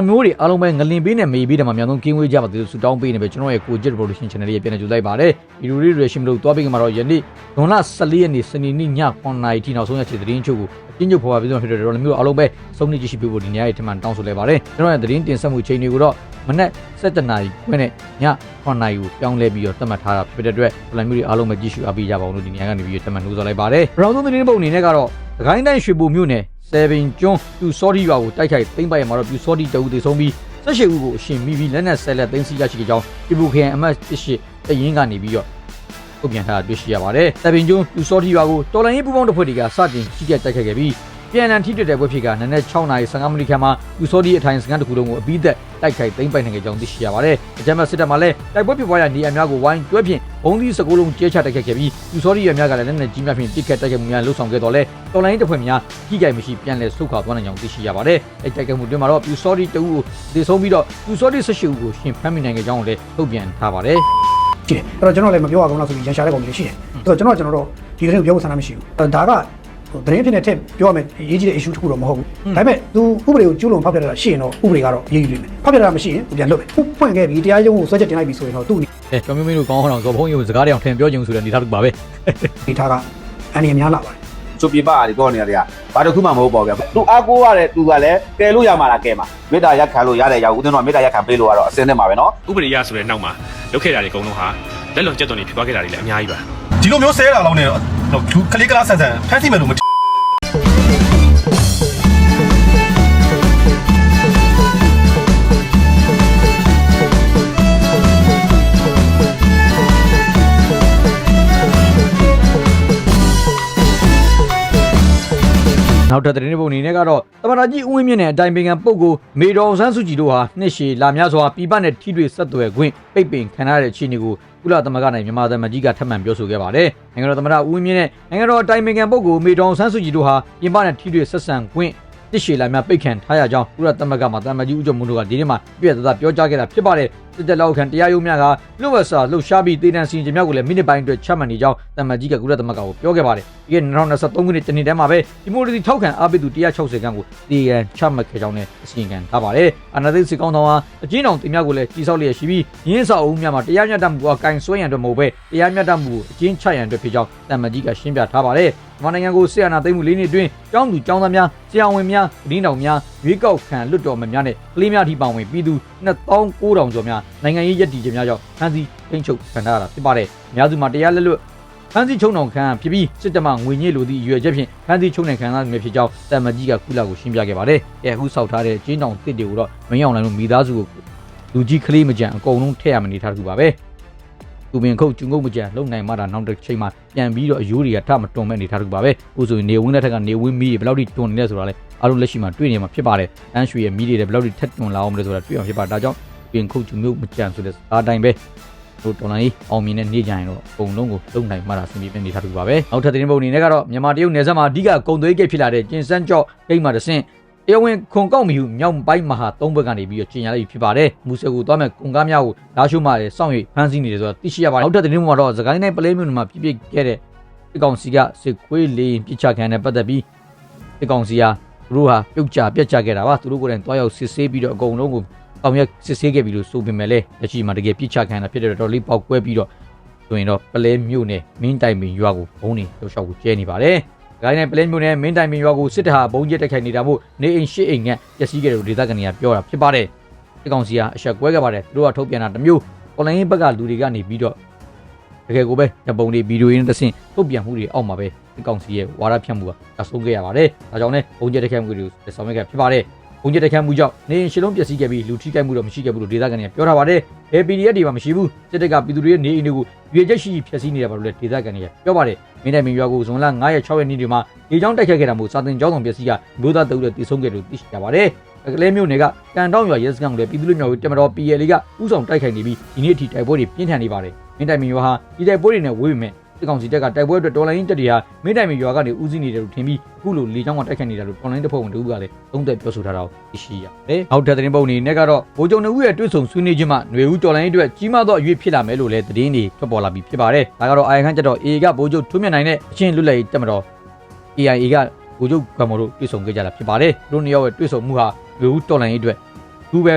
အမျိုးတွေအားလုံးပဲငလင်ပေးနဲ့မေပေးတယ်မှာအများဆုံးကင်းဝေးကြပါသေးလို့ဆူတောင်းပေးနေပဲကျွန်တော်ရဲ့ကိုဂျစ် production channel ရဲ့ပြန်နေကြလိုက်ပါတယ်ဒီလိုလေးတွေရှင်မလို့တွားပေးကြမှာတော့ယနေ့ဇွန်လ14ရက်နေ့စနေနေ့ည9:00နာရီထိနောက်ဆုံးရက်ချေသတင်းချုပ်ကိုအချင်းချုပ်ဖော်ပြပေးသွားဖြစ်တဲ့တော်လည်းမျိုးအားလုံးပဲစုံနေကြည့်ရှိပေးဖို့ဒီနေ့ရဲ့ထမှန်တောင်းဆိုလိုက်ပါတယ်ကျွန်တော်ရဲ့သတင်းတင်ဆက်မှုချိန်တွေကိုတော့မနက်7:00နာရီခွဲနဲ့ည9:00နာရီကိုပြောင်းလဲပြီးတော့သတ်မှတ်ထားတာဖြစ်တဲ့အတွက်တော်လည်းမျိုးတွေအားလုံးပဲကြည့်ရှုအားပေးကြပါအောင်လို့ဒီနေ့ကနေပြီးထမှန်နှိုးဆော်လိုက်ပါတယ်ပထမဆုံးသတင်းပုံအနေနဲ့ကတော့သခိုင်းတိုင်းရွှေဘိုမြို့နယ် 7ကျွန်းပြူစောတိရွာကိုတိုက်ခိုက်သိမ်းပိုက်ရမှာတော့ပြူစောတိတအူသေဆုံးပြီး၁၈ဦးကိုအရှင်မိပြီးလက်နက်ဆက်လက်သိမ်းဆီးရရှိကြောင်းပြူခရိုင်အမတ်18တရင်ကနေပြီးတော့ထုတ်ပြန်ထားတာတွေ့ရှိရပါတယ်။တပင်ကျွန်းပြူစောတိရွာကိုတော်လိုင်းရေးပူပေါင်းတစ်ဖွဲ့တွေကစတင်ကြီးကြပ်တိုက်ခိုက်ခဲ့ပြီး ပြန်လည်ထိတွေ့တဲ့ပွဲဖြစ်ကနနက်6နာရီ15မိနစ်ခန့်မှာပြူစောတိအထိုင်စကန်တစ်ခုလုံးကိုအပြီးသက်တိုက်ခိုက်သိမ်းပိုက်နိုင်ခဲ့ကြောင်းသိရှိရပါတယ်။အကြမ်းဖက်စစ်တပ်မှလည်းတိုက်ပွဲဖြစ်ပွားရာနေရာများကိုဝိုင်းတွဲဖြင့်ဘုံသီးစကူလုံးကျဲချတိုက်ခိုက်ခဲ့ပြီးပြူစောတိရွာများကလည်းလက်နက်ကြီးများဖြင့်ပစ်ခတ်တိုက်ခိုက်မှုများလှုပ်ဆောင်ခဲ့တော်လဲတော်လိုင်းတစ်ဖွဲ့များကြီးကြိုက်မရှိပြန်လည်ဆုတ်ခွာသွားနိုင်ကြောင်းသိရှိရပါတယ်။အဲတိုက်ခိုက်မှုတွင်မှာတော့ပြူစောတိတအူကိုသေဆုံးပြီးတော့ပြူစောတိ18ဦးကိုရှင်ဖမ်းမိနိုင်ခဲ့ကြောင်းလည်းထုတ်ပြန်ထားပါတယ်။ရှိတယ်အဲ့တော့ကျွန်တော်လည်းမပြောရအောင်လို့ဆိုပြီးရန်ရှာတဲ့ကောင်တွေရှိတယ်အဲ့တော့ကျွန်တော်ကကျွန်တော်တို့ဒီသတင်းကိုပြောဖို့ဆန္ဒမရှိဘူးအဲ့ဒါကဟို သတင်းဖြစ်နေတဲ့ပြောရမယ်အရေးကြီးတဲ့ issue တစ်ခုတော့မဟုတ်ဘူးဒါပေမဲ့ तू ဥပဒေကိုကျူးလွန်ဖောက်ဖျက်ရတာရှိရင်တော့ဥပဒေကတော့ရေးယူလိမ့်မယ်ဖောက်ဖျက်ရတာမရှိရင်ပြန်လွတ်မယ်ခုဖွင့်ခဲ့ပြီးတရားရုံးကိုဆွဲချက်တင်လိုက်ပြီဆိုရင်တော့သူ့အဲကျော်မင်းမင်းတို့ကောင်းအောင်ဇော်ဖုံးရုံစကားတွေအောင်ထင်ပြောချင်ဆိုတဲ့အနေထားတစ်ခုပါပဲအနေထားကအန်ဒီများလာပါတယ်ကျုပ်ပြပအားဒီပြောနေရတယ်ကဘာတစ်ခုမှမဟုတ်ပါဘူးဗျသူအားကိုးရတဲ့သူကလည်းကယ်လို့ရမှာလားကယ်မှာမေတ္တာရက်ခံလို့ရတဲ့ရောက်ဦးသိန်းတော့မေတ္တာရက်ခံပေးလို့ကတော့အစင်းနဲ့မှာပဲနော်ဥပဒေရဆိုတဲ့နောက်မှာလုတ်ခဲ့တာတွေအကုန်လုံးဟာလက်လွန်ကျက်သွန်တွေဖြစ်သွားခဲ့တာတွေလည်းအများကြီးပါဒီလိုမျိုးဆဲတာလောက်နေတော့လူကလေးကလားဆန်ဆန်ဖမ်းဆီးမယ်လို့မ နောက်ထပ်သတင်းပုံအနေနဲ့ကတော့တမန်တော်ကြီးဦးဝင်းမြင့်နဲ့အတိုင်ပင်ခံပုဂ္ဂိုလ်မေတော်ဆန်းစုကြည်တို့ဟာနှစ်ရှည်လာများစွာပြည်ပနဲ့ထိတွေ့ဆက်သွယ်ခွင့်ပိတ်ပင်ခံရတဲ့အခြေအနေကိုကုလသမဂ္ဂနိုင်မြန်မာသမ္မကြီးကထပ်မံပြောဆိုခဲ့ပါတယ်။နိုင်ငံတော်သမ္မတဦးဝင်းမြင့်နဲ့နိုင်ငံတော်အတိုင်ပင်ခံပုဂ္ဂိုလ်မေတော်ဆန်းစုကြည်တို့ဟာပြည်ပနဲ့ထိတွေ့ဆက်ဆံခွင့်တစ်ရှည်လာများပိတ်ခံထားရကြောင်းကုလသမဂ္ဂမှာသမ္မကြီးဦးကျော်မွန်းတို့ကဒီနေ့မှပြည့်ပြည့်သားသားပြောကြားခဲ့တာဖြစ်ပါတယ်။ စစ်တပ်လက်အောက်ခံတရားရုံးများကလွတ်ဝက်စာလှုပ်ရှားပြီးတည်တံစီရင်ချက်များကိုလည်းမိနစ်ပိုင်းအတွက်ချမှတ်နေကြောင်းသမ္မကြီးကကုလသမဂ္ဂကိုပြောခဲ့ပါတယ်။ဒီကနေ့2023ခုနှစ်တနေ့တည်းမှာပဲဒီမိုကရေစီထောက်ခံအားပေးသူ160ခန်းကိုတည်ရန်ချမှတ်ခဲ့ကြောင်းလည်းအစီရင်ခံထားပါတယ်။အနာသိစစ်ကောင်းဆောင်ဟာအကျဉ်းတော်တင်များကိုလည်းကြီးစောက်လျက်ရှိပြီးရင်းစာအုပ်များမှာတရားမျှတမှုကအကင်ဆွဲရန်အတွက်မဟုတ်ဘဲတရားမျှတမှုကိုအကျဉ်းချရန်အတွက်ဖြစ်ကြောင်းသမ္မကြီးကရှင်းပြထားပါတယ်။မြန်မာနိုင်ငံကိုဆီယနာသိမ်းမှုလေးနှစ်အတွင်းကျောင်းသူကျောင်းသားများဆရာဝန်များဒင်းတော်များရွေးကောက်ခံလွတ်တော်မများနဲ့ကလေးများထိပါဝင်ပြီးသူ2900ကျော်များနိုင်ငံရေးရည်တည်ခြင်းများကြောင့်ဖမ်းဆီးထိန်းချုပ်ခံထားရတာဖြစ်ပါတယ်။အများစုမှာတရားလက်လွတ်ဖမ်းဆီးချုံနှောင်ခံဖြစ်ပြီးစစ်တပ်မှငွေညစ်လိုသည့်ရွယ်ချက်ဖြင့်ဖမ်းဆီးချုံနှောင်ခံရမည်ဖြစ်ကြောင်းတမကြီးကကုလကိုရှင်းပြခဲ့ပါတယ်။အဲအခုဆောက်ထားတဲ့ကျင်းတောင်တစ်တွေကိုတော့မင်းအောင်နိုင်လို့မိသားစုကိုလူကြီးကလေးမကြံအကုန်လုံးထည့်ရမနေထားတခုပါပဲ။သူပင်ခုတ်ကျုံငုတ်မကြံလုံနိုင်မှတာနောက်တစ်ချိန်မှာပြန်ပြီးတော့အယိုးတွေကထမတွန်မဲ့အနေထားတခုပါပဲ။ဥဆိုရင်နေဝင်းလက်ထက်ကနေဝင်းမီးတွေဘယ်လောက်ထိတွန်နေလဲဆိုတာလဲအားလုံးလက်ရှိမှာတွေ့နေမှာဖြစ်ပါတယ်။အန်းရွှေရဲ့မီးတွေလည်းဘယ်လောက်ထိထက်တွန်လာအောင်မလဲဆိုတာတွေ့အောင်ဖြစ်ပါဒါကြောင့် ပင်ခုတ်ကျုံငုတ်မကြံဆိုတဲ့အားတိုင်းပဲတို့တော်လိုင်းအောင်မြင်တဲ့နေ့ကြရင်တော့အကုန်လုံးကိုလုံနိုင်မှတာဆင်ပြေတဲ့နေထားတူပါပဲနောက်ထပ်သတင်းပုံအနေနဲ့ကတော့မြန်မာတရုတ်နယ်စပ်မှာအဓိကကုံသွေးကိတ်ဖြစ်လာတဲ့ကျင်စန်းကြော့ဂိတ်မှာတဆင့်တရားဝင်ခွန်ကောက်မီဟုမြောက်ပိုင်းမဟာသုံးဘက်ကနေပြီးတော့ကျင်ရလိုက်ဖြစ်ပါတယ်မူဆယ်ကိုသွားမဲ့ကွန်ကားများကိုလာရှုမှလည်းစောင့်ရိပ်ဖမ်းဆီးနေတယ်ဆိုတော့သိရှိရပါတယ်နောက်ထပ်သတင်းပုံမှာတော့သခိုင်းတိုင်းပလဲမြို့နယ်မှာပြစ်ပစ်ခဲ့တဲ့စစ်ကောင်စီကစစ်ခွေးလေးပြစ်ချခံတဲ့ပတ်သက်ပြီးစစ်ကောင်စီကသူတို့ဟာပြုတ်ကြပြက်ကြခဲ့တာပါသူတို့ကိုယ်တိုင်တွားရောက်စစ်ဆေးပြီးတော့အကုန်လုံးကို အောင်ရစစ်ဆေးခဲ့ပြီလို့ဆိုပေမဲ့လည်းလက်ရှိမှာတကယ်ပြစ်ချခံတာဖြစ်တဲ့တော့လေးပေါက်ကွဲပြီးတော့ဆိုရင်တော့ပလဲမြို့နယ်မင်းတိုင်ပင်ရွာကိုဘုံနေလှောက်ရှောက်ကိုကျဲနေပါတယ်။ဒါနဲ့ပလဲမြို့နယ်မင်းတိုင်ပင်ရွာကိုစစ်တပ်ဟာဘုံကျဲတိုက်ခိုက်နေတာမို့နေအိမ်ရှစ်အိမ်ကပျက်စီးခဲ့တယ်လို့ဒေသခံတွေကပြောတာဖြစ်ပါတယ်။ဒီကောင်စီကအဆက်ကွဲခဲ့ပါတယ်သူတို့ကထုတ်ပြန်တာတစ်မျိုးအွန်လိုင်းဘက်ကလူတွေကနေပြီးတော့တကယ်ကိုပဲဓပုံတွေဗီဒီယိုရင်းတစ်ဆင့်ထုတ်ပြန်မှုတွေအောက်မှာပဲဒီကောင်စီရဲ့ဝါဒဖြန့်မှုကအဆုံးခဲ့ရပါတယ်။ဒါကြောင့်လည်းဘုံကျဲတိုက်ခိုက်မှုတွေကိုဆောင်ရွက်ခဲ့ဖြစ်ပါတယ်။ ဘုံကျတက်ခတ်မှုကြောင့်နေရင်ရှလုံးပျက်စီးခဲ့ပြီးလူထိခိုက်မှုတော့မရှိခဲ့ဘူးလို့ဒေသခံတွေကပြောထားပါတယ်။ APDF တွေမှာမရှိဘူးစစ်တပ်ကပြည်သူတွေရဲ့နေအိမ်တွေကိုရွေချက်ရှိရှိဖျက်ဆီးနေတာပါလို့လည်းဒေသခံတွေကပြောပါတယ်။မင်းတိုင်မင်းရွာကိုဇွန်လ9ရက်6ရက်နေ့တွေမှာဒီကြောင်းတိုက်ခတ်ခဲ့တာမို့စာတင်ကျောင်းဆောင်ပျက်စီးကမျိုးသားတအုပ်တွေတည်ဆုံးခဲ့လို့သိရှိကြပါတယ်။ကလေးမျိုးတွေကကန်တောင်းရွာရဲစခန်းကိုလည်းပြည်သူလူမျိုးတွေတမတော် PL ကဥဆောင်တိုက်ခိုက်နေပြီးဒီနေ့အထိတိုက်ပွဲတွေပြင်းထန်နေပါတယ်။မင်းတိုင်မင်းရွာဟာဒီတိုက်ပွဲတွေနဲ့ဝေးပေမဲ့ စစ်ကောင်စီတပ်ကတိုက်ပွဲအတွက်ဒေါ်လာရင်းတက်တွေဟာမင်းတိုင်မင်းရွာကနေဦးစီးနေတယ်လို့ထင်ပြီးအခုလိုလေကြောင်းကတိုက်ခိုက်နေတာလို့ online တပ်ဖွဲ့ဝင်တို့ကလည်းသုံးသပ်ပြောဆိုထားတာကိုသိရှိရတယ်။နောက်ထပ်သတင်းပုံအနေနဲ့ကတော့ဗိုလ်ချုပ်နှုတ်ရဲ့တွေ့ဆုံဆွေးနွေးခြင်းမှຫນွေဦးတော်လိုင်းအတွက်ကြီးမားသောအရွေးဖြစ်လာမယ်လို့လည်းသတင်းတွေထွက်ပေါ်လာပြီးဖြစ်ပါတယ်။ဒါကတော့အာရခန့်ကျတော့ AA ကဗိုလ်ချုပ်ထွန်းမြတ်နိုင်တဲ့အချင်းလွတ်လပ်ရေးတပ်မတော် AIA ကဗိုလ်ချုပ်ကံမော်တို့တွေ့ဆုံခဲ့ကြတာဖြစ်ပါတယ်။သူတို့နှစ်ယောက်ရဲ့တွေ့ဆုံမှုဟာຫນွေဦးတော်လိုင်းရေးအတွက်ဝ သူပဲ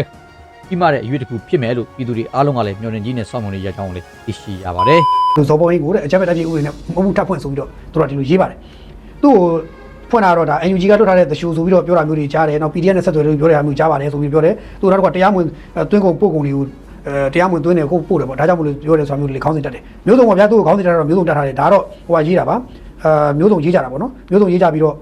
ပြီးမှတဲ့အရွေးတစ်ခုဖြစ်မယ်လို့ပြည်သူတွေအားလုံးကလည်းမျှော်လင့်ကြီးနဲ့စောင့်မျှော်နေကြကြောင်းလည်းသိရှိရပါတယ်သူဇော်ပေါ်ရင်ကိုတဲ့အကြမ်းဖက်တိုက်ကြီးဥပဒေနဲ့မမှုထပ်ဖွင့်ဆိုပြီးတော့သူတို့ကဒီလိုရေးပါတယ်သူ့ကိုဖွင့်လာတော့ဒါ NUG ကထုတ်ထားတဲ့သရှူဆိုပြီးတော့ပြောတာမျိုးတွေကြားတယ်နောက် PDF နဲ့ဆက်သွယ်လို့ပြောတဲ့မျိုးကြားပါတယ်ဆိုပြီးပြောတယ်သူနောက်တော့တရားမဝင်တွင်းကုန်ပို့ကုန်တွေကိုအဲတရားမဝင်သွင်းတယ်ကိုပို့တယ်ပေါ့ဒါကြောင့်မလို့ပြောတယ်ဆိုတာမျိုးတွေခေါင်းစဉ်တက်တယ်မျိုးစုံပါဗျာသူ့ကိုခေါင်းစဉ်တက်တော့မျိုးစုံတက်ထားတယ်ဒါတော့ဟိုကရေးတာပါအဲမျိုးစုံရေးကြတာပေါ့နော်မျိုးစုံရေးကြပြီးတော့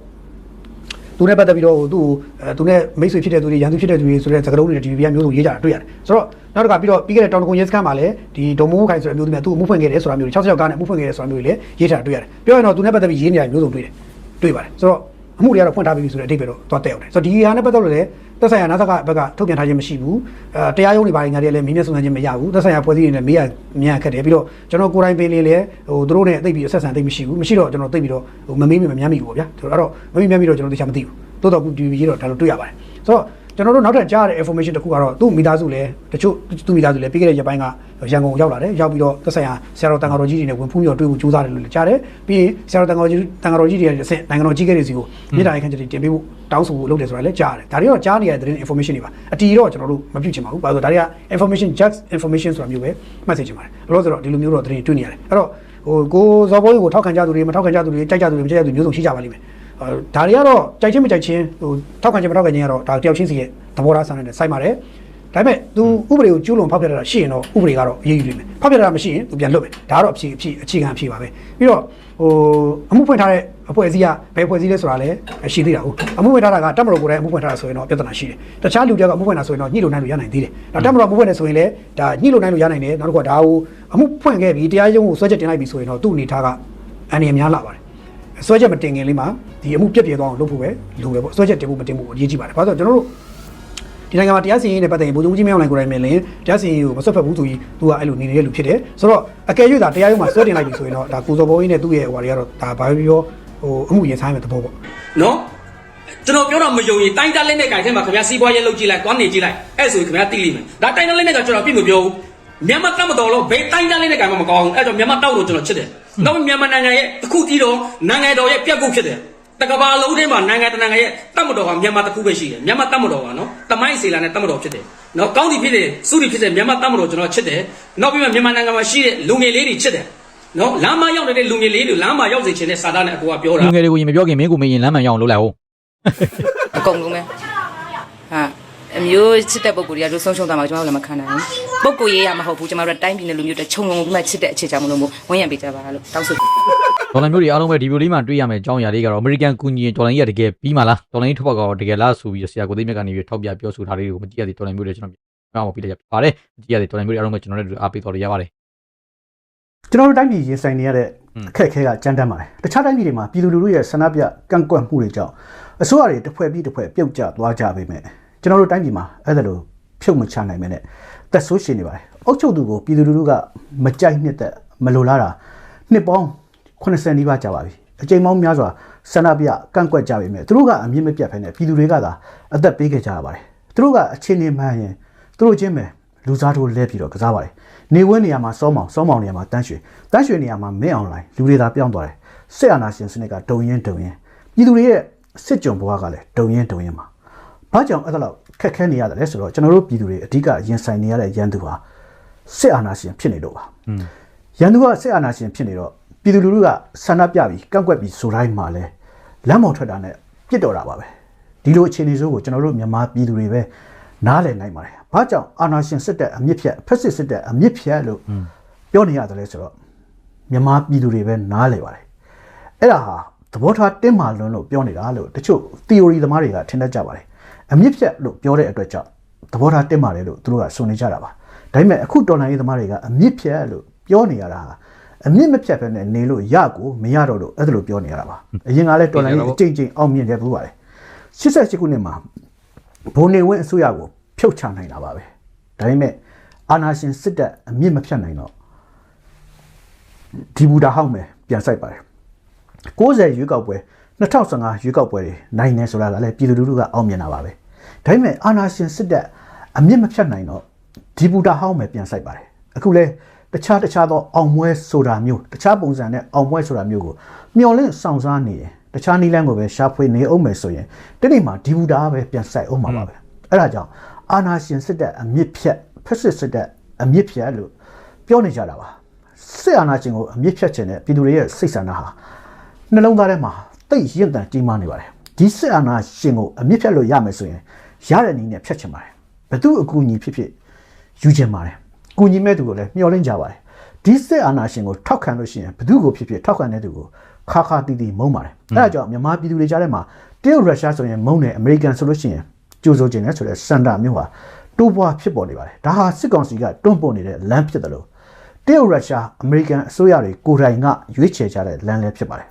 သူနဲ့ပတ်သက်ပြီးတော့သူ့ကိုအဲသူနဲ့မိတ်ဆွေဖြစ်တဲ့သူတွေရန်သူဖြစ်တဲ့သူတွေဆိုတဲ့သကလုံးတွေ DVB ကမျိုးစုံရေးကြတာတွေ့ရတယ်ဆိုတော့နောက်တစ်ခါပြီးတော့ပြီးခဲ့တဲ့တောင်တကုံရဲစခန်းမှာလည်းဒီဒုံမိုးခိုင်ဆိုတဲ့အမျိုးသမီးကသူ့ကိုမှုဖွင့်ခဲ့တယ်ဆိုတာမျိုးတွေ66ကားနဲ့မှုဖွင့်ခဲ့တယ်ဆိုတာမျိုးတွေလည်းရေးထားတာတွေ့ရတယ်ပြောရင်တော့သူနဲ့ပတ်သက်ပြီးရေးနေတာမျိုးစုံတွေ့တယ်တွေ့ပါတယ်ဆိုတော့ အမှုတွေကတော့ဖွင့်ထားပြီးပြီဆိုတဲ့အဓိပ္ပာယ်တော့သွားတက်ရောက်တယ်ဆိုတော့ဒီဟာနဲ့ပတ်သက်လို့လည်းသက်ဆိုင်ရာနာသကဘက်ကထုတ်ပြန်ထားခြင်းမရှိဘူးအဲတရားရုံးတွေဘာတွေညာတွေလည်းမင်းမျက်စုံစမ်းခြင်းမရဘူးသက်ဆိုင်ရာဖွဲ့စည်းတွေလည်းမေးရမြန်ခက်တယ်ပြီးတော့ကျွန်တော်ကိုယ်တိုင်ပင်လေးလည်းဟိုသူတို့နဲ့သိပြီးဆက်ဆံသိမရှိဘူးမရှိတော့ကျွန်တော်သိပြီးတော့ဟိုမမေးမိမမြမ်းမိဘူးပေါ့ဗျာဆိုတော့အဲ့တော့မမေးမြမ်းမိတော့ကျွန်တော်သိချင်မသိဘူးတိုးတော့ခု TV ကြီးတော့ဒါလိုတွေ့ရပါတယ်ဆိုတော့ ကျွန်တော်တို့နောက်ထပ်ကြားရတဲ့ information တစ်ခုကတော့သူ့မိသားစုလည်းတချို့သူ့မိသားစုလည်းပြီးခဲ့တဲ့ရက်ပိုင်းကရန်ကုန်ရောက်လာတယ်ရောက်ပြီးတော့သက်ဆိုင်ရာဆရာတော်တန်ဃာတော်ကြီးတွေနဲ့ဝင်ဖူးပြီးတော့တွေ့ဖို့ကြိုးစားတယ်လို့လည်းကြားတယ်ပြီးရင်ဆရာတော်တန်ဃာတော်ကြီးတန်ဃာတော်ကြီးတွေရဲ့အဆင့်နိုင်ငံတော်ကြီးကဲတွေစီကိုမြေတားရခန့်ချက်တွေတင်ပေးဖို့တောင်းဆိုဖို့လုပ်တယ်ဆိုတာလည်းကြားတယ်ဒါတွေတော့ကြားနေရတဲ့ information တွေပါအတီတော့ကျွန်တော်တို့မပြုတ်ချင်ပါဘူးဘာလို့ဒါတွေက information just information ဆိုတာမျိုးပဲမှတ်စေချင်ပါတယ်ဘလို့ဆိုတော့ဒီလိုမျိုးတော့သတင်းတွေ့နေရတယ်အဲ့တော့ဟိုကိုဇော်ဘိုးကိုထောက်ခံကြသူတွေမထောက်ခံကြသူတွေကြိုက်ကြသူတွေမကြိုက်ကြသူတွေမျိုးစုံရှိကြပါလိမ့်မယ်အဲ ဒါတွေကတော့ကြိုက်ချင်းမကြိုက်ချင်းဟိုထောက်ခံချင်းမထောက်ခံချင်းကတော့ဒါတယောက်ချင်းစီရဲ့သဘောထားဆန္ဒနဲ့စိုက်ပါတယ်ဒါပေမဲ့ तू ဥပဒေကိုကျူးလွန်ဖောက်ဖျက်တာရှိရင်တော့ဥပဒေကတော့အရေးယူလိမ့်မယ်ဖောက်ဖျက်တာမရှိရင် तू ပြန်လွတ်မယ်ဒါကတော့အဖြေအဖြေအခြေခံအဖြေပါပဲပြီးတော့ဟိုအမှုဖွင့်ထားတဲ့အဖွဲ့အစည်းကဘယ်အဖွဲ့အစည်းလဲဆိုတာလည်းရှိသေးတာဟုတ်အမှုဖွင့်ထားတာကတက်မတော်ကိုယ်တိုင်အမှုဖွင့်ထားတာဆိုရင်တော့ပြဿနာရှိတယ်တခြားလူတယောက်ကအမှုဖွင့်တာဆိုရင်တော့ညှိလို့နိုင်လို့ရနိုင်သေးတယ်ဒါတက်မတော်အမှုဖွင့်နေဆိုရင်လည်းဒါညှိလို့နိုင်လို့ရနိုင်တယ်နောက်တစ်ခုကဒါကိုအမှုဖွင့်ခဲ့ပြီးတရားရုံးကိုဆွဲချက်တင်လိုက်ပြီဆိုရင်တော့သူ့အနေထားကအန္တရာယ်များလာပါတယ် ဆွဲချက်မတင်ခင်လေးမှာဒီအမှုပြက်ပြဲသွားအောင်လုပ်ဖို့ပဲလိုပဲပေါ့ဆွဲချက်တင်ဖို့မတင်ဖို့အရေးကြီးပါတယ်ဘာလို့လဲဆိုတော့ကျွန်တော်တို့ဒီနိုင်ငံမှာတရားစီရင်ရေးနဲ့ပတ်သက်ရင်ဗိုလ်ချုပ်ကြီးမင်းအောင်လှိုင်ကိုယ်တိုင်မြင်လင်တရားစီရင်ရေးကိုမဆွတ်ဖက်ဘူးဆိုပြီးသူကအဲ့လိုနေနေတဲ့လူဖြစ်တယ်ဆိုတော့အကယ်၍သာတရားရုံးမှာဆွဲတင်လိုက်ပြီဆိုရင်တော့ဒါကိုစော်ဘိုးကြီးနဲ့သူ့ရဲ့ဟိုဟာတွေကတော့ဒါဘာပဲပြောဟိုအမှုရင်ဆိုင်မဲ့သဘောပေါ့နော်ကျွန်တော်ပြောတော့မယုံရင်တိုင်းတက်လက်နဲ့ကြိုင်ထဲမှာခင်ဗျာစီးပွားရေးလုပ်ကြည့်လိုက်သွားနေကြည့်လိုက်အဲ့ဆိုရင်ခင်ဗျာသိလိမ့်မယ်ဒါတိုင်းတက်လက်နဲ့ကကျွန်တော်ပြစ်မပြောဘူး မြန်မာတက်မတော်လို့ဘယ်တိုင်းတက်လက်နဲ့ကြိုင်မှမကောင်းဘူးအဲ့တော့မြန်မာတောက်လို့ကျွန်တော်ချစ်တယ်နောက်မြန်မာနိုင်ငံရဲ့တစ်ခုတည်းတော့နိုင်ငံတော်ရဲ့ပြက်ကုတ်ဖြစ်တယ်တကဘာလုံးထဲမှာနိုင်ငံတနိုင်ငံရဲ့တက်မတော်ကမြန်မာတစ်ခုပဲရှိတယ်မြန်မာတက်မတော်ကနော်တမိုင်းစီလာနဲ့တက်မတော်ဖြစ်တယ်နော်ကောင်းစီဖြစ်တယ်စုစီဖြစ်တယ်မြန်မာတက်မတော်ကျွန်တော်ချစ်တယ်နောက်ပြီးမှမြန်မာနိုင်ငံမှာရှိတဲ့လူငယ်လေးတွေချစ်တယ်နော်လမ်းမရောက်နေတဲ့လူငယ်လေးတွေလမ်းမရောက်စေချင်တဲ့စာသားနဲ့အကူကပြောတာလူငယ်တွေကိုရင်မပြောခင်မင်းကိုမင်းရင်လမ်းမှန်ရအောင်လုပ်လိုက်ဟုတ်အကုန်လုံးပဲဟာ အမျိုးချစ်တဲ့ပုံကိုယ်တွေကတို့ဆုံးရှုံးသွားမှာကျွန်တော်တို့လည်းမခံနိုင်ဘူးပုံကိုယ်ရေးရမဟုတ်ဘူးကျွန်တော်တို့တိုင်းပြည်နယ်လူမျိုးတွေခြုံငုံပြီးမှချစ်တဲ့အခြေချမလို့မို့ဝန်းရံပေးကြပါလို့တောင်းဆိုဒေါ်လာမျိုးတွေအားလုံးပဲဒီဗီဒီယိုလေးမှာတွေ့ရမယ်အကြောင်းအရာလေးကတော့ American ကူညီရင်ဒေါ်လာကြီးကတကယ်ပြီးမှလားဒေါ်လာကြီးထုတ်ပေါက်ကတော့တကယ်လားဆိုပြီးတော့ဆရာကိုသိမ်းမြတ်ကနေပြီးထောက်ပြပြောဆိုတာလေးတွေကိုမကြည့်ရသေးဒေါ်လာမျိုးတွေကျွန်တော်ပြောင်းအောင်ပြလိုက်ရပါတယ်မကြည့်ရသေးဒေါ်လာမျိုးတွေအားလုံးပဲကျွန်တော်တို့အားပေးတော်ရရပါတယ်ကျွန်တော်တို့တိုင်းပြည်ရင်ဆိုင်နေရတဲ့อืมအခက်အခဲကကြမ်းတမ်းပါတယ်တခြားတိုင်းပြည်တွေမှာပြည်သူလူထုရဲ့ဆန္ဒပြကန့်ကွက်မှုတွေကြောင့်အစိုးရတွေတစ်ဖွဲ့ပြီးတစ်ဖွဲ့ပြုတ်ကျသွားကြပေမဲ့ ကျွန်တော်တို့တိုင်းပြည်မှာအဲ့ဒါလိုဖြုတ်မချနိုင်မဲ့နဲ့သက်ဆိုးရှင်နေပါတယ်အုပ်ချုပ်သူကိုပြည်သူလူထုကမကြိုက်နှစ်သက်မလိုလားတာနှစ်ပေါင်း80နီးပါးကြာပါပြီအချိန်ပေါင်းများစွာဆန္ဒပြကန့်ကွက်ကြပေမဲ့သူတို့ကအမြင့်မပြတ်ဖ ೇನೆ ပြည်သူတွေကသာအသက်ပေးခဲ့ကြရပါတယ်သူတို့ကအချင်းနေမှန်ရင်သူတို့ချင်းပဲလူစားထိုးလဲပြီးတော့ကစားပါတယ်နေဝင်းနေရာမှာစောမောင်စောမောင်နေရာမှာတန်းရွှေတန်းရွှေနေရာမှာမင်းအောင်လိုင်းလူတွေသာပြောင်းသွားတယ်စစ်အာဏာရှင်စနစ်ကဒုံရင်ဒုံရင်ပြည်သူတွေရဲ့စစ်ကြုံဘဝကလည်းဒုံရင်ဒုံရင်မှာ ဘာကြောင့်အဲ့ဒါလောက်ခက်ခဲနေရတယ်လဲဆိုတော့ကျွန်တော်တို့ပြည်သူတွေအဓိကရင်ဆိုင်နေရတဲ့ရန်သူဟာစစ်အာဏာရှင်ဖြစ်နေတော့ပါရန်သူကစစ်အာဏာရှင်ဖြစ်နေတော့ပြည်သူလူထုကဆန္ဒပြပြီးကန့်ကွက်ပြီးဆိုတိုင်းမှာလဲလမ်းမော်ထွက်တာနဲ့ပြစ်တော်တာပါပဲဒီလိုအခြေအနေဆိုးကိုကျွန်တော်တို့မြန်မာပြည်သူတွေပဲနားလည်နိုင်ပါတယ်ဘာကြောင့်အာဏာရှင်စစ်တပ်အမြင့်ဖြတ်ဖက်စစ်စစ်တပ်အမြင့်ဖြတ်လို့ပြောနေရတယ်လဲဆိုတော့မြန်မာပြည်သူတွေပဲနားလည်ပါတယ်အဲ့ဒါဟာသဘောထားတင်းမာလွန်းလို့ပြောနေတာလို့တချို့ theory သမားတွေကထင်တတ်ကြပါတယ် အမြင့်ဖြတ်လို့ပြောတဲ့အတွက်ကြောင့်သဘောထားတင်းမာတယ်လို့သူတို့ကဆိုနေကြတာပါဒါပေမဲ့အခုတော်လိုင်းရေးသမားတွေကအမြင့်ဖြတ်လို့ပြောနေရတာဟာအမြင့်မဖြတ်ဘဲနဲ့နေလို့ရကိုမရတော့လို့အဲ့ဒါလိုပြောနေရတာပါအရင်ကလည်းတော်လိုင်းရေးအကြိမ်ကြိမ်အောင်မြင်တယ်ဘူးပါတယ်88ခုနှစ်မှာဘုံနေဝင်းအစိုးရကိုဖြုတ်ချနိုင်တာပါပဲဒါပေမဲ့အာနာရှင်စစ်တပ်အမြင့်မဖြတ်နိုင်တော့ဒီဘူတာဟောက်မယ်ပြန်ဆိုင်ပါတယ်90ရွေးကောက်ပွဲ 2015ရွေးကောက်ပွဲတွေနိုင်နေဆိုတာကလည်းပြည်သူလူထုကအောင်မြင်တာပါပဲဒါပေမဲ့အာနာရှင်စစ်တပ်အမြင့်မဖြတ်နိုင်တော့ဒီဘူတာဟောင်းပဲပြန်ဆိုင်ပါတယ်အခုလဲတခြားတခြားသောအောင်မွဲဆိုတာမျိုးတခြားပုံစံနဲ့အောင်မွဲဆိုတာမျိုးကိုမျော်လင့်ဆောင်စားနေရင်တခြားနီလန်းကိုပဲရှာဖွေနေအောင်မယ်ဆိုရင်တနေ့မှာဒီဘူတာပဲပြန်ဆိုင်အောင်မှာပါပဲအဲ့ဒါကြောင့်အာနာရှင်စစ်တပ်အမြင့်ဖြတ်ဖက်စစ်စစ်တပ်အမြင့်ဖြတ်လို့ပြောနေကြတာပါစစ်အာဏာရှင်ကိုအမြင့်ဖြတ်ခြင်းနဲ့ပြည်သူတွေရဲ့စိတ်ဆန္ဒဟာနှလုံးသားထဲမှာ တိတ်ရင့်တန်ကြီးမားနေပါတယ်ဒီစစ်အာဏာရှင်ကိုအမြင့်ဖြတ်လို့ရမယ်ဆိုရင်ရတဲ့နည်းနဲ့ဖြတ်ချင်ပါတယ်ဘယ်သူအကူအညီဖြစ်ဖြစ်ယူချင်ပါတယ်ကူညီမဲ့သူကိုလည်းမျှော်လင့်ကြပါတယ်ဒီစစ်အာဏာရှင်ကိုထောက်ခံလို့ရှိရင်ဘယ်သူကိုဖြစ်ဖြစ်ထောက်ခံတဲ့သူကိုခါခါတီးတီးမုန်းပါတယ်အဲဒါကြောင့်မြန်မာပြည်သူတွေကြားထဲမှာတရုတ်ရုရှားဆိုရင်မုန်းတယ်အမေရိကန်ဆိုလို့ရှိရင်ကြိုးစိုးခြင်းနဲ့ဆိုတဲ့စန္ဒမျိုးဟာတိုးပွားဖြစ်ပေါ်နေပါတယ်ဒါဟာစစ်ကောင်စီကတွန်းပို့နေတဲ့လမ်းဖြစ်တယ်လို့တရုတ်ရုရှားအမေရိကန်အစိုးရတွေကိုယ်တိုင်ကရွေးချယ်ကြတဲ့လမ်းလည်းဖြစ်ပါတယ်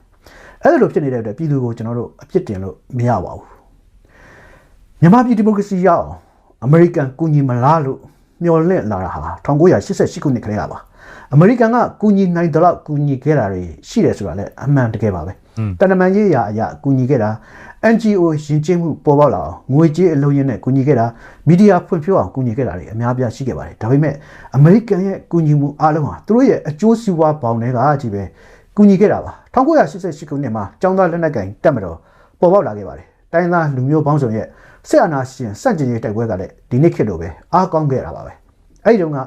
အဲ့ဒါလိုဖြစ်နေတဲ့အတွက်ပြည်သူကိုကျွန်တော်တို့အပြစ်တင်လို့မရပါဘူးမြန်မာပြည်ဒီမိုကရေစီရအောင်အမေရိကန်ကူညီမလားလို့မျှော်လင့်လာတာဟာ1988ခုနှစ်ကလေးကပါအမေရိကန်ကကူညီနိုင်တဲ့လောက်ကူညီခဲ့တာတွေရှိတယ်ဆိုတာလည်းအမှန်တကယ်ပါပဲတန်တမန်ရေးရာအရာကူညီခဲ့တာ NGO ရင်ကျင်းမှုပေါ်ပေါက်လာအောင်ငွေကြေးအလုံးရင်းနဲ့ကူညီခဲ့တာမီဒီယာဖွံ့ဖြိုးအောင်ကူညီခဲ့တာတွေအများပြားရှိခဲ့ပါတယ်ဒါပေမဲ့အမေရိကန်ရဲ့ကူညီမှုအားလုံးဟာသူတို့ရဲ့အကျိုးစီးပွားပေါင်းတွေကကြီးပဲကူညီခဲ့တာပါ 1988ခုနှစ်မှာចောင်းသားလက်နက်ကင်တက်မတော်ပေါ်ပေါက်လာခဲ့ပါတယ်တိုင်းသားလူမျိုးပေါင်းစုံရဲ့စစ်အာဏာရှင်စန့်ကျင်ရေးတိုက်ပွဲကလည်းဒီနေ့ခေတ်လိုပဲအားကောင်းခဲ့တာပါပဲအဲ့ဒီတုန်းက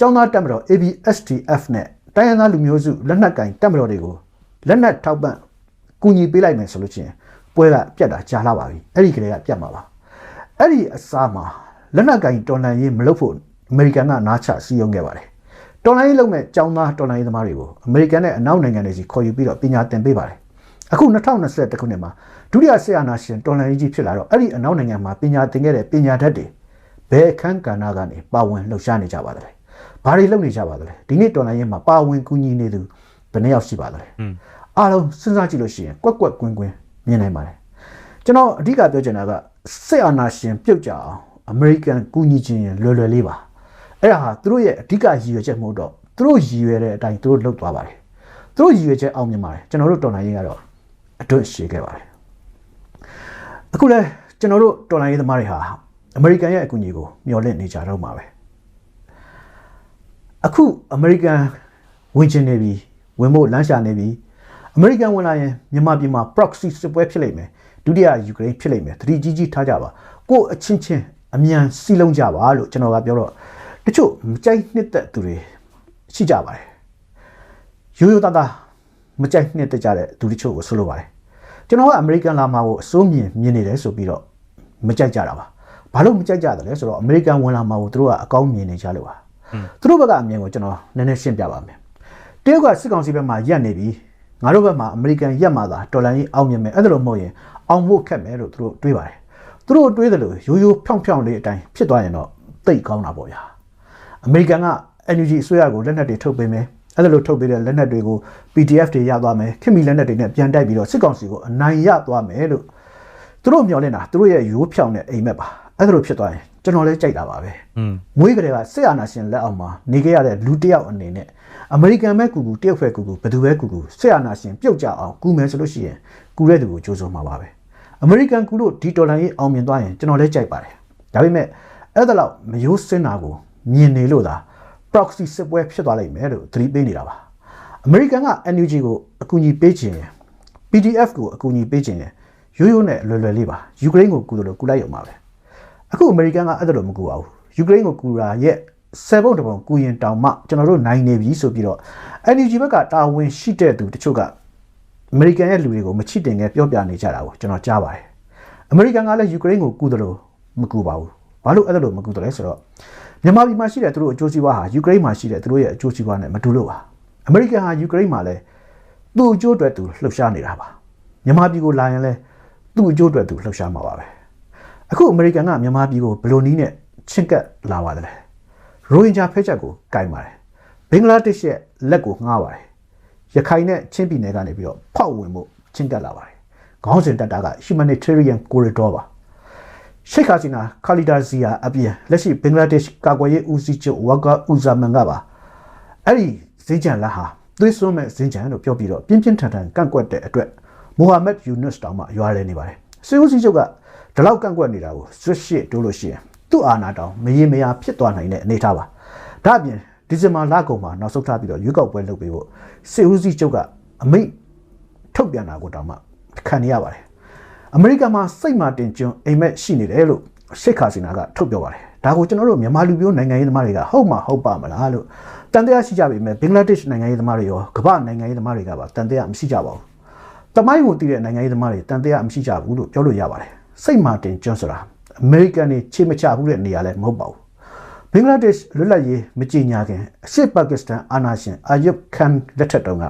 ចောင်းသားတက်မတော် ABSTF နဲ့တိုင်းရင်းသားလူမျိုးစုလက်နက်ကင်တက်မတော်တွေကိုလက်နက်ထောက်ပံ့ကူညီပေးလိုက်မယ်ဆိုလို့ချင်းပွဲကပြတ်တာကြာလာပါပြီအဲ့ဒီကလေးကပြတ်မှာပါအဲ့ဒီအစားမှာလက်နက်ကင်တော်လန်ရေးမလုပ်ဖို့အမေရိကန်ကနားချစီယုံခဲ့ပါတယ် တော်လိုင်းလုံးမဲ့ចောင်းသားတော်လိုင်းသမားတွေကိုအမေရိကန်နဲ့အနောက်နိုင်ငံတွေစီခေါ်ယူပြီးတော့ပညာသင်ပေးပါတယ်အခု2021ခုနှစ်မှာဒုတိယဆရာနာရှင်တော်လိုင်းကြီးဖြစ်လာတော့အဲ့ဒီအနောက်နိုင်ငံမှာပညာသင်ခဲ့တဲ့ပညာတတ်တွေဘယ်အခန်းကဏ္ဍကနေပါဝင်လှုပ်ရှားနေကြပါသလဲဘာတွေလုပ်နေကြပါသလဲဒီနေ့တော်လိုင်းရင်မှာပါဝင်ကူညီနေသူဘယ်နှယောက်ရှိပါသလဲအားလုံးစဉ်းစားကြည့်လို့ရှိရင်ကွက်ကွက်ကွင်းကွင်းမြင်နိုင်ပါတယ်ကျွန်တော်အဓိကပြောချင်တာကစစ်အာဏာရှင်ပြုတ်ကြအောင်အမေရိကန်ကူညီခြင်းလွယ်လွယ်လေးပါ အဲ့ဒါဟာသူတို့ရဲ့အဓိကရည်ရွယ်ချက်မဟုတ်တော့သူတို့ရည်ရွယ်တဲ့အတိုင်းသူတို့လုပ်သွားပါတယ်သူတို့ရည်ရွယ်ချက်အောင်မြင်ပါတယ်ကျွန်တော်တို့တော်လိုင်းရေးကတော့အတွတ်ရှည်ခဲ့ပါတယ်အခုလဲကျွန်တော်တို့တော်လိုင်းရေးသမားတွေဟာအမေရိကန်ရဲ့အကူအညီကိုမျှော်လင့်နေကြတော့မှာပဲအခုအမေရိကန်ဝင်ချင်နေပြီဝင်ဖို့လမ်းရှာနေပြီအမေရိကန်ဝင်လာရင်မြန်မာပြည်မှာ proxy စစ်ပွဲဖြစ်လိမ့်မယ်ဒုတိယယူကရိန်းဖြစ်လိမ့်မယ်သတိကြီးကြီးထားကြပါကိုယ့်အချင်းချင်းအမြန်စီလုံးကြပါလို့ကျွန်တော်ကပြောတော့ တချို့မကြိုက်နှစ်သက်သူတွေရှိကြပါတယ်ရိုးရိုးသားသားမကြိုက်နှစ်သက်ကြတဲ့သူတချို့ကိုဆိုလိုပါတယ်ကျွန်တော်ကအမေရိကန်လာမှာကိုအစိုးမြင်မြင်နေတယ်ဆိုပြီးတော့မကြိုက်ကြတာပါဘာလို့မကြိုက်ကြတယ်လဲဆိုတော့အမေရိကန်ဝင်လာမှာကိုသူတို့ကအကောင်းမြင်နေကြလို့ပါသူတို့ဘက်ကအမြင်ကိုကျွန်တော်နည်းနည်းရှင်းပြပါမယ်တရုတ်ကစစ်ကောင်စီဘက်မှာရက်နေပြီငါတို့ဘက်မှာအမေရိကန်ရက်မှာသာဒေါ်လာကြီးအောင်မြင်မယ်အဲ့ဒါလို့မဟုတ်ရင်အောင်ဖို့ခက်မယ်လို့သူတို့တွေးပါတယ်သူတို့တွေးတယ်လို့ရိုးရိုးဖြောင်းဖြောင်းလေးအတိုင်းဖြစ်သွားရင်တော့တိတ်ကောင်းတာပေါ့ဗျာ အမေရိကန်က NUG အစိုးရကိုလက်နက်တွေထုတ်ပေးမယ်အဲ့ဒါလို့ထုတ်ပေးတဲ့လက်နက်တွေကို PDF တွေရသွားမယ်ခင်မီလက်နက်တွေနဲ့ပြန်တိုက်ပြီးတော့စစ်ကောင်စီကိုအနိုင်ရသွားမယ်လို့သူတို့မျှော်လင့်တာသူတို့ရဲ့ရိုးဖြောင်းတဲ့အိမ်မက်ပါအဲ့ဒါလို့ဖြစ်သွားရင်ကျွန်တော်လည်းကြိုက်တာပါပဲမွေးကလေးကစစ်အာဏာရှင်လက်အောက်မှာနေခဲ့ရတဲ့လူတစ်ယောက်အနေနဲ့အမေရိကန်ပဲကူကူတရုတ်ဖဲကူကူဘယ်သူပဲကူကူစစ်အာဏာရှင်ပြုတ်ကြအောင်ကူမယ်ဆိုလို့ရှိရင်ကူတဲ့သူကိုကြိုးစုံမှာပါပဲအမေရိကန်ကူလို့ဒီဒေါ်လာကြီးအောင်မြင်သွားရင်ကျွန်တော်လည်းကြိုက်ပါတယ်ဒါပေမဲ့အဲ့ဒါလောက်မယိုးစင်းတာကို မြင်နေလို့သာ proxy စစ်ပွဲဖြစ်သွားလိမ့်မယ်လို့သတိပေးနေတာပါအမေရိကန်က NUG ကိုအကူအညီပေးခြင်း PDF ကိုအကူအညီပေးခြင်းရိုးရိုးနဲ့လွယ်လွယ်လေးပါယူကရိန်းကိုကူတယ်လို့ကူလိုက်ရုံပါပဲအခုအမေရိကန်ကအဲ့ဒါလို့မကူပါဘူးယူကရိန်းကိုကူတာရဲ့ဆယ်ပုံတပုံကူရင်တောင်မှကျွန်တော်တို့နိုင်နေပြီဆိုပြီးတော့ NUG ဘက်ကတာဝန်ရှိတဲ့သူတချို့ကအမေရိကန်ရဲ့လူတွေကိုမချစ်တင်ခဲ့ပြောပြနေကြတာကိုကျွန်တော်ကြားပါတယ်အမေရိကန်ကလည်းယူကရိန်းကိုကူတယ်လို့မကူပါဘူးဘာလို့အဲ့ဒါလို့မကူတယ်လဲဆိုတော့ မြန်မာပြည်မှာရှိတဲ့သူတို့အကျိုးစီးပွားဟာယူကရိန်းမှာရှိတဲ့သူတို့ရဲ့အကျိုးစီးပွားနဲ့မတူလို့ပါအမေရိကန်ဟာယူကရိန်းမှာလည်းသူ့အကျိုးအတွက်သူလှုပ်ရှားနေတာပါမြန်မာပြည်ကိုလာရင်လည်းသူ့အကျိုးအတွက်သူလှုပ်ရှားမှာပါပဲအခုအမေရိကန်ကမြန်မာပြည်ကိုဘယ်လိုနည်းနဲ့ချင့်ကပ်လာပါတယ်လဲရိုဟင်ဂျာဖက်ချက်ကိုကင်ပါတယ်ဘင်္ဂလားဒေ့ရှ်ရဲ့လက်ကိုငှားပါတယ်ရခိုင်နဲ့ချင်းပြည်နယ်ကနေပြီးတော့ဖောက်ဝင်မှုချင့်ကပ်လာပါတယ်ခေါင်းစဉ်တက်တာက humanitarian corridor ပါ ရှိတ်ခါစီနာခါလီဒါဇီယာအပြင်လက်ရှိဘင်္ဂလားဒေ့ရှ်ကာကွယ်ရေးဦးစီးချုပ်ဝါကာဦးဇာမန်ကပါအဲ့ဒီဇင်းကြံလာဟာသွေးစွန်းမဲ့ဇင်းကြံလို့ပြောပြီးတော့ပြင်းပြင်းထန်ထန်ကန့်ကွက်တဲ့အတွက်မိုဟာမက်ယူနွတ်တောင်မှရွာလဲနေပါတယ်ဆွေဦးစီးချုပ်ကဒီလောက်ကန့်ကွက်နေတာကိုဆွရှစ်တိုးလို့ရှိရင်သူ့အာဏာတောင်မရေမရာဖြစ်သွားနိုင်တဲ့အနေအထားပါဒါအပြင်ဒီဇင်ဘာလကုန်မှာနောက်ဆုံးထားပြီးတော့ရွေးကောက်ပွဲလုပ်ပေးဖို့စေဦးစီးချုပ်ကအမိတ်ထုတ်ပြန်တာကိုတောင်မှခံရပါတယ် အမေရိကန်မှာစိတ်မာတင်ကျွန်းအိမ်မက်ရှိနေတယ်လို့ရှစ်ခါစီနာကထုတ်ပြောပါတယ်ဒါကိုကျွန်တော်တို့မြန်မာလူမျိုးနိုင်ငံရေးသမားတွေကဟုတ်မှာဟုတ်ပါမလားလို့တန်တရားရှိကြပြီမဲ့ဘင်္ဂလားဒေ့ရှ်နိုင်ငံရေးသမားတွေရောကမ္ဘာနိုင်ငံရေးသမားတွေကပါတန်တရားမရှိကြပါဘူးတမိုင်းကိုတည်တဲ့နိုင်ငံရေးသမားတွေတန်တရားမရှိကြဘူးလို့ပြောလို့ရပါတယ်စိတ်မာတင်ကျွန်းဆိုတာအမေရိကန်တွေခြေမချဘူးတဲ့နေရာလည်းမဟုတ်ပါဘူးဘင်္ဂလားဒေ့ရှ်လွတ်လပ်ရေးမကြေညာခင်အရှေ့ပါကစ္စတန်အာဏာရှင်အာယုဘ်ခန်လက်ထက်တုန်းက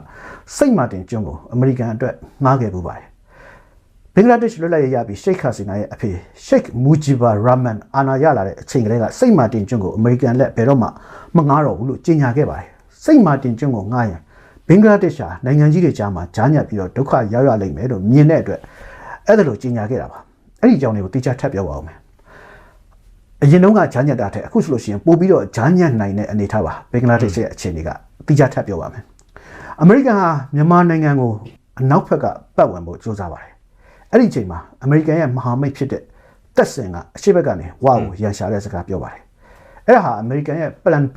စိတ်မာတင်ကျွန်းကိုအမေရိကန်အတွက်ငှားခဲ့ပူပါတယ် ဘင်္ဂလားဒေ့ရှ်လွတ်လပ်ရေးရပြီးရှိတ်ခါစီနာရဲ့အဖေရှိတ်မူဂျီဘာရာမန်အာနာရလာတဲ့အချိန်ကလေးကစိတ်မာတင်ကျွန်းကိုအမေရိကန်လက်ဘယ်တော့မှမငားတော့ဘူးလို့ကြေညာခဲ့ပါတယ်စိတ်မာတင်ကျွန်းကိုငားရင်ဘင်္ဂလားဒေ့ရှ်ဟာနိုင်ငံကြီးတွေကြားမှာဂျားညက်ပြီးတော့ဒုက္ခရောက်ရလိမ့်မယ်လို့မြင်တဲ့အတွက်အဲ့ဒါလိုကြေညာခဲ့တာပါအဲ့ဒီအကြောင်းတွေကိုတိကျထပ်ပြောပါဦးမယ်အရင်တုန်းကဂျားညက်တာတဲ့အခုဆိုလို့ရှိရင်ပို့ပြီးတော့ဂျားညက်နိုင်တဲ့အနေအထားပါဘင်္ဂလားဒေ့ရှ်ရဲ့အခြေအနေကတိကျထပ်ပြောပါမယ်အမေရိကန်ဟာမြန်မာနိုင်ငံကိုအနောက်ဘက်ကပတ်ဝင်ဖို့ကြိုးစားပါတယ် အဲ့ဒီအချိန်မှာအမေရိကန်ရဲ့မဟာမိတ်ဖြစ်တဲ့တက်ဆင်ကအရှိဘက်ကနေဝါကိုရန်ရှာတဲ့စကားပြောပါတယ်။အဲ့ဒါဟာအမေရိကန်ရဲ့ plan B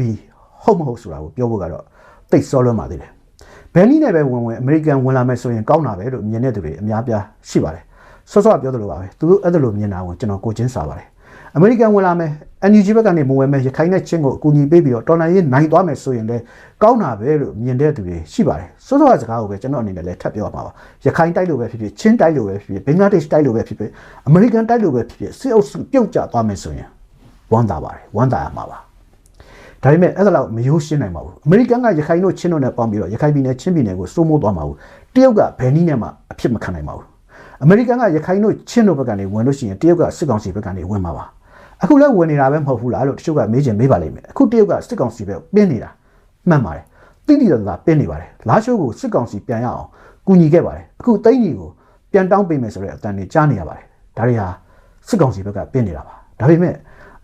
ဟုတ်မဟုတ်ဆိုတာကိုပြောဖို့ကတော့တိတ်စောလွန်းပါသေးတယ်။ဘယ်နည်းနဲ့ပဲဝင်ဝင်အမေရိကန်ဝင်လာမယ်ဆိုရင်ကောင်းတာပဲလို့မြင်တဲ့သူတွေအများပြားရှိပါတယ်။စောစောကပြောသလိုပါပဲသူတို့အဲ့ဒါလိုမြင်တာကိုကျွန်တော်ကိုချင်းစာပါတယ်။ အမေရိကန်ဝင်လာမယ် NUG ဘက်ကနေမဝင်မယ်ရခိုင်နဲ့ချင်းကိုအကူအညီပေးပြီးတော့တော်လိုင်းရေးနိုင်သွားမယ်ဆိုရင်လည်းကောင်းတာပဲလို့မြင်တဲ့သူတွေရှိပါတယ်။စောစောကစကားကိုပဲကျွန်တော်အနေနဲ့လည်းထပ်ပြောရမှာပါ။ရခိုင်တိုက်လို့ပဲဖြစ်ဖြစ်ချင်းတိုက်လို့ပဲဖြစ်ဖြစ်ဘင်္ဂလားဒေ့ရှ်တိုက်လို့ပဲဖြစ်ဖြစ်အမေရိကန်တိုက်လို့ပဲဖြစ်ဖြစ်စစ်အုပ်စုပြုတ်ကျသွားမယ်ဆိုရင်ဝမ်းသာပါတယ်ဝမ်းသာရမှာပါ။ဒါပေမဲ့အဲ့ဒါတော့မရိုးရှင်းနိုင်ပါဘူး။အမေရိကန်ကရခိုင်တို့ချင်းတို့နဲ့ပေါင်းပြီးတော့ရခိုင်ပြည်နယ်ချင်းပြည်နယ်ကိုစိုးမိုးသွားမှာဘူး။တရုတ်ကဘယ်နည်းနဲ့မှအဖြစ်မခံနိုင်ပါဘူး။အမေရိကန်ကရခိုင်တို့ချင်းတို့ဘက်ကနေဝင်လို့ရှိရင်တရုတ်ကစစ်ကောင်စီဘက်ကနေဝင်မှာပါ။ အခုလည်းဝင်နေတာပဲမဟုတ်ဘူးလားလို့တချို့ကမေးချင်မေးပါလိမ့်မယ်။အခုတရုတ်ကစစ်ကောင်စီဘက်ပင်းနေတာမှန်ပါတယ်။တိတိကျကျပင်းနေပါတယ်။လာရှိုးကိုစစ်ကောင်စီပြန်ရအောင်ကူညီခဲ့ပါတယ်။အခုသိန်းကြီးကိုပြန်တောင်းပေးမယ်ဆိုတဲ့အတန်တွေကြားနေရပါတယ်။ဒါတွေဟာစစ်ကောင်စီဘက်ကပင်းနေတာပါ။ဒါပေမဲ့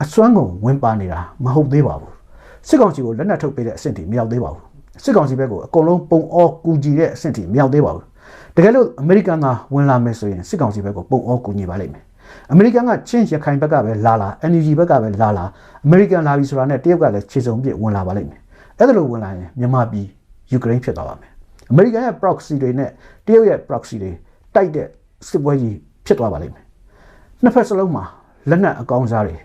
အစွမ်းကုန်ဝင်ပါနေတာမဟုတ်သေးပါဘူး။စစ်ကောင်စီကိုလက်နက်ထုတ်ပေးတဲ့အဆင့်ထိမရောက်သေးပါဘူး။စစ်ကောင်စီဘက်ကိုအကုန်လုံးပုံအောကူညီတဲ့အဆင့်ထိမရောက်သေးပါဘူး။တကယ်လို့အမေရိကန်ကဝင်လာမယ်ဆိုရင်စစ်ကောင်စီဘက်ကိုပုံအောကူညီပါလိမ့်မယ်။ အမေရိကန်ကချင်းရခိုင်ဘက်ကပဲလာလာ NUG ဘက်ကပဲလာလာအမေရိကန်လာပြီဆိုတာနဲ့တရုတ်ကလည်းခြေစုံပြစ်ဝင်လာပါလိမ့်မယ်။အဲ့ဒါလိုဝင်လာရင်မြန်မာပြည်ယူကရိန်းဖြစ်သွားပါမယ်။အမေရိကန်ရဲ့ proxy တွေနဲ့တရုတ်ရဲ့ proxy တွေတိုက်တဲ့စစ်ပွဲကြီးဖြစ်သွားပါလိမ့်မယ်။နှစ်ဖက်စလုံးမှာလက်နက်အကောင်းစားတွေ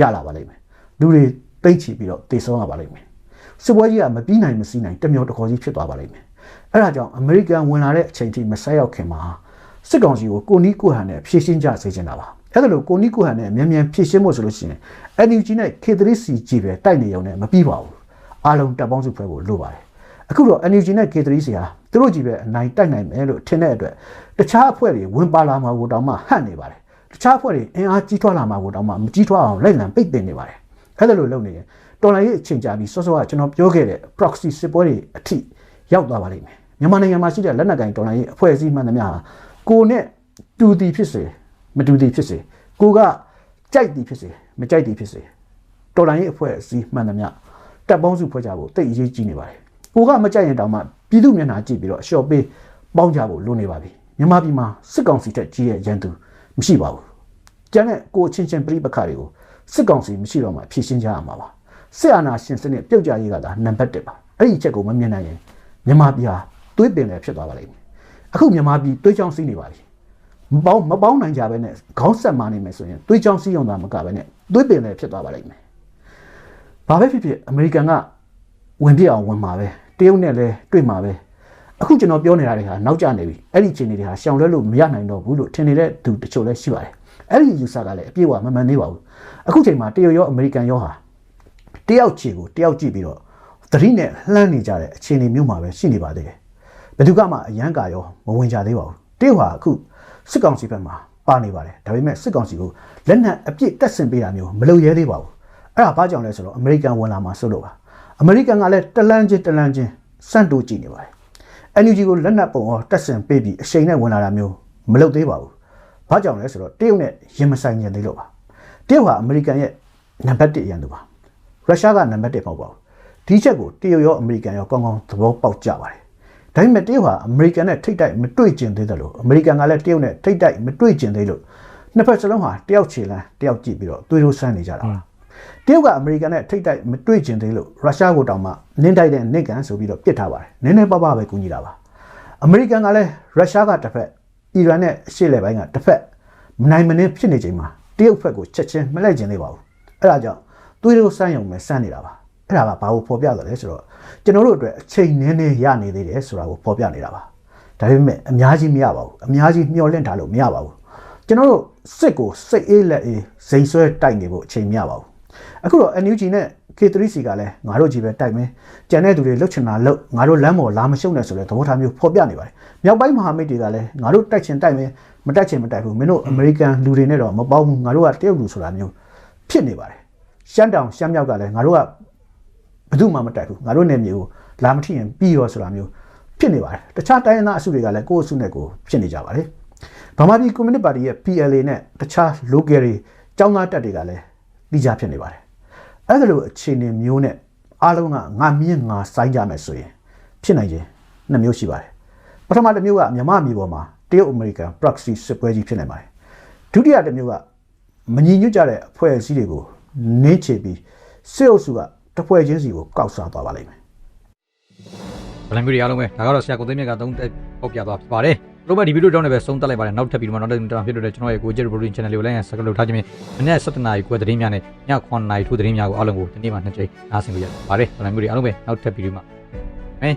ရလာပါလိမ့်မယ်။လူတွေတိတ်ချီပြီးတော့တေဆုံးရပါလိမ့်မယ်။စစ်ပွဲကြီးကမပြီးနိုင်မစီးနိုင်တမျောတခေါ်ကြီးဖြစ်သွားပါလိမ့်မယ်။အဲ့ဒါကြောင့်အမေရိကန်ဝင်လာတဲ့အချိန်ထိမဆက်ရောက်ခင်မှာ စစ်ကောင်စီကိုကိုနီးကိုဟန်နဲ့ဖြည့်ရှင်းကြစေချင်တာပါ။အဲ့ဒါလို့ကိုနီးကိုဟန်နဲ့မြန်မြန်ဖြည့်ရှင်းဖို့ဆိုလို့ရှိရင် NUG နဲ့ K3CG ပဲတိုက်နေရုံနဲ့မပြီးပါဘူး။အားလုံးတပ်ပေါင်းစုဖွဲ့ဖို့လိုပါတယ်။အခုတော့ NUG နဲ့ K3C ဟာသူတို့ကြီးပဲအနိုင်တိုက်နိုင်မယ်လို့ထင်တဲ့အတွက်တခြားအဖွဲ့တွေဝင်ပါလာမှာကိုတောင်မှဟန့်နေပါတယ်။တခြားအဖွဲ့တွေအင်အားကြီးထွားလာမှာကိုတောင်မှမကြီးထွားအောင်လိုက်လံပိတ်ပင်နေပါတယ်။အဲ့ဒါလို့လုပ်နေရင်တော်လိုင်းရဲ့အချိန်ကြာပြီးစောစောကကျွန်တော်ပြောခဲ့တဲ့ proxy စစ်ပွဲတွေအထိရောက်သွားပါလိမ့်မယ်။မြန်မာနိုင်ငံမှာရှိတဲ့လက်နက်ကင်တော်လိုင်းရဲ့အဖွဲ့အစည်းမှန်သမျှဟာ ကိုနဲ့တူတီဖြစ်စေမတူတီဖြစ်စေကိုကကြိုက်တီဖြစ်စေမကြိုက်တီဖြစ်စေတော်လိုင်းရဲ့အဖွဲ့အစည်းမှန်သမျှတပ်ပေါင်းစုဖွဲ့ကြဖို့တိတ်အရေးကြီးနေပါတယ်။ကိုကမကြိုက်ရင်တောင်မှပြည်သူမျက်နှာကြည့်ပြီးတော့အလျှော့ပေးပေါင်းကြဖို့လိုနေပါပြီ။မြန်မာပြည်မှာစစ်ကောင်စီတက်ကြီးရဲ့ရန်သူမရှိပါဘူး။ကျန်တဲ့ကိုချင်းချင်းပြိပခါတွေကိုစစ်ကောင်စီမရှိတော့မှဖြည့်ရှင်းကြရမှာပါ။စစ်အာဏာရှင်စနစ်ပြုတ်ကြရေးကသာနံပါတ်1ပါ။အဲ့ဒီအချက်ကိုမမြင်နိုင်ရင်မြန်မာပြည်ဟာသွေးပင်လည်းဖြစ်သွားပါလိမ့်မယ်။ အခုမြန်မာပြည်သွေးချောင်းစီးနေပါပြီ။မပေါင်းမပေါင်းနိုင်ကြပဲနဲ့ခေါင်းဆက်မာနေမယ်ဆိုရင်သွေးချောင်းစီးရုံသာမကပဲနဲ့သွေးပင်လည်းဖြစ်သွားပါလိမ့်မယ်။ဘာပဲဖြစ်ဖြစ်အမေရိကန်ကဝင်ပြအောင်ဝင်မှာပဲတရုတ်နဲ့လည်းတွေ့မှာပဲအခုကျွန်တော်ပြောနေတာတွေဟာနောက်ကျနေပြီအဲ့ဒီအခြေအနေတွေဟာရှောင်လွှဲလို့မရနိုင်တော့ဘူးလို့ထင်နေတဲ့သူတချို့လည်းရှိပါတယ်အဲ့ဒီ user ကလည်းအပြည့်အဝမမှန်သေးပါဘူးအခုချိန်မှာတရုတ်ရောအမေရိကန်ရောဟာတယောက်ချီကိုတယောက်ကြည့်ပြီးတော့သတိနဲ့လှမ်းနေကြတဲ့အခြေအနေမျိုးမှာပဲရှိနေပါသေးတယ် ဘယ်သူကမှအရန်ကာရောမဝင်ကြသေးပါဘူးတရုတ်ဟာအခုစစ်ကောင်စီဘက်မှာပါနေပါတယ်ဒါပေမဲ့စစ်ကောင်စီကိုလက်နက်အပြည့်တက်ဆင်ပေးတာမျိုးမလုပ်ရဲသေးပါဘူးအဲ့ဒါဘာကြောင့်လဲဆိုတော့အမေရိကန်ဝင်လာမှာစိုးလို့ပါအမေရိကန်ကလည်းတလန်းချင်းတလန်းချင်းစန့်တိုးကြည့်နေပါတယ် NUG ကိုလက်နက်ပုံအောင်တက်ဆင်ပေးပြီးအချိန်နဲ့ဝင်လာတာမျိုးမလုပ်သေးပါဘူး။ဘာကြောင့်လဲဆိုတော့တရုတ်နဲ့ရင်မဆိုင်ညင်သေးလို့ပါ။တရုတ်ဟာအမေရိကန်ရဲ့နံပါတ်1ရန်သူပါ။ရုရှားကနံပါတ်1မဟုတ်ပါဘူး။ဒီချက်ကိုတရုတ်ရောအမေရိကန်ရောကောင်းကောင်းသဘောပေါက်ကြပါတယ်။ ဒါပေမဲ့တရုတ်ဟာအမေရိကန်နဲ့ထိတ်တိုက်မတွေ့ကျင်သေးတယ်လို့အမေရိကန်ကလည်းတရုတ်နဲ့ထိတ်တိုက်မတွေ့ကျင်သေးလို့နှစ်ဖက်စလုံးဟာတယောက်ခြေလန်းတယောက်ကြည့်ပြီးတော့သွေးရိုးဆန်းနေကြတာပါ။တရုတ်ကအမေရိကန်နဲ့ထိတ်တိုက်မတွေ့ကျင်သေးလို့ရုရှားကိုတောင်မှနင်းတိုက်တဲ့နစ်ကန်ဆိုပြီးတော့ပြစ်ထားပါတယ်။နည်းနည်းပါးပါးပဲကူညီတာပါ။အမေရိကန်ကလည်းရုရှားကတစ်ဖက်အီရန်နဲ့အရှေ့လယ်ပိုင်းကတစ်ဖက်မနိုင်မနှင်းဖြစ်နေချိန်မှာတရုတ်ဘက်ကိုချက်ချင်းမလိုက်ကျင်သေးပါဘူး။အဲဒါကြောင့်သွေးတို့စမ်းယုံမဲ့စမ်းနေတာပါ အဲ့ဒါကဘာကိုဖော်ပြတယ်လဲဆိုတော့ကျွန်တော်တို့အတွက်အချိန်နည်းနည်းရနေသေးတယ်ဆိုတာကိုဖော်ပြနေတာပါဒါပေမဲ့အများကြီးမရပါဘူးအများကြီးမျှော်လင့်ထားလို့မရပါဘူးကျွန်တော်တို့စစ်ကိုစိတ်အေးလက်အေးစိန်ဆွဲတိုက်နေဖို့အချိန်မရပါဘူးအခုတော့ NUG နဲ့ K3C ကလည်းငါတို့ကြီးပဲတိုက်မယ်ကြံတဲ့သူတွေလှုပ်ချင်တာလှုပ်ငါတို့လမ်းပေါ်လာမရှုံနဲ့ဆိုတဲ့သဘောထားမျိုးဖော်ပြနေပါတယ်မြောက်ပိုင်းမဟာမိတ်တွေကလည်းငါတို့တိုက်ချင်တိုက်မယ်မတိုက်ချင်မတိုက်ဘူးမင်းတို့အမေရိကန်လူတွေနဲ့တော့မပေါင်းဘူးငါတို့ကတရုတ်လူဆိုတာမျိုးဖြစ်နေပါတယ်ရှမ်းတောင်ရှမ်းမြောက်ကလည်းငါတို့က ဘယ်သူမှမတိုက်ဘူးငါတို့နယ်မြေကိုလာမထိရင်ပြီးရောဆိုတာမျိုးဖြစ်နေပါတယ်တခြားတိုင်းရင်းသားအစုတွေကလည်းကိုယ့်အစုနဲ့ကိုယ်ဖြစ်နေကြပါတယ်ဗမာပြည်ကွန်မြူနတီပါတီရဲ့ PLA နဲ့တခြား local တွေចောင်းသားတက်တွေကလည်းပြီးကြဖြစ်နေပါတယ်အဲ့ဒါလိုအခြေအနေမျိုးနဲ့အားလုံးကငါမြင့်ငါစိုင်းကြမယ်ဆိုရင်ဖြစ်နိုင်ခြင်းနှစ်မျိုးရှိပါတယ်ပထမတစ်မျိုးကမြမအမျိုးပေါ်မှာတရုတ်အမေရိကန် proxy စစ်ပွဲကြီးဖြစ်နေပါတယ်ဒုတိယတစ်မျိုးကမညီညွတ်ကြတဲ့အဖွဲ့အစည်းတွေကိုနင်းချပြီးစစ်အုပ်စုက တစ်ဖွဲ့ချင်းစီကိုကောက်စားသွားပါလိမ့်မယ်ဗလန်မျိုးတွေအားလုံးပဲဒါကတော့ဆရာကိုသိမ်းမြတ်ကသုံးတက်ပေါက်ပြသွားဖြစ်ပါတယ်လို့ပဲဒီဗီဒီယိုတောင်းနေပဲဆုံးသက်လိုက်ပါတယ်နောက်ထပ်ပြီးတော့နောက်တစ်တစ်ဖြစ်တော့ကျွန်တော်ရဲ့ကိုကျက် reporting channel လေးကိုလည်းဆက်လုပ်ထားခြင်းဖြင့်မနေ့7နာရီခွဲသတင်းများနဲ့ည9နာရီထိုးသတင်းများကိုအားလုံးကိုဒီနေ့မှနှစ်ကြိမ်နားဆင်လို့ရပါတယ်ဗလန်မျိုးတွေအားလုံးပဲနောက်ထပ်ဗီဒီယိုမှာဟဲ့